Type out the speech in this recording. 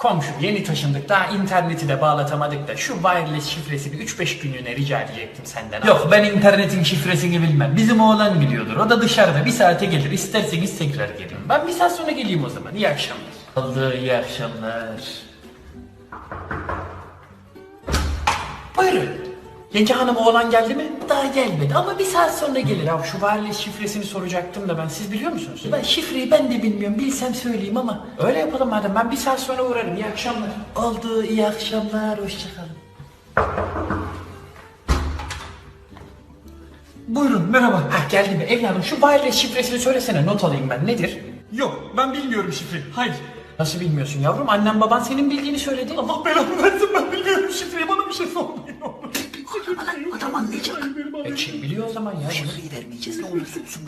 Komşu yeni taşındık daha interneti de bağlatamadık da şu wireless şifresini 3-5 günlüğüne rica edecektim senden. Yok ben internetin şifresini bilmem. Bizim oğlan biliyordur. O da dışarıda bir saate gelir. İsterseniz tekrar gelin. Ben bir saat sonra geleyim o zaman. İyi akşamlar. Oldu iyi akşamlar. Buyurun. Yenge hanım oğlan geldi mi? Daha gelmedi ama bir saat sonra gelir. Ya şu wireless şifresini soracaktım da ben. Siz biliyor musunuz? Ben şifreyi ben de bilmiyorum. Bilsem söyleyeyim ama. Öyle yapalım madem. Ben bir saat sonra uğrarım. İyi akşamlar. Oldu iyi akşamlar. Hoşçakalın. Buyurun merhaba. Ha geldi mi? Evladım şu wireless şifresini söylesene. Not alayım ben. Nedir? Yok ben bilmiyorum şifreyi. Hayır. Nasıl bilmiyorsun yavrum? Annem baban senin bildiğini söyledi. Allah belamı versin ben bilmiyorum şifreyi. Bana bir şey sormayın. Anlayacak. E kim biliyor o zaman ya? Şifreyi vermeyeceğiz ne olursa olsun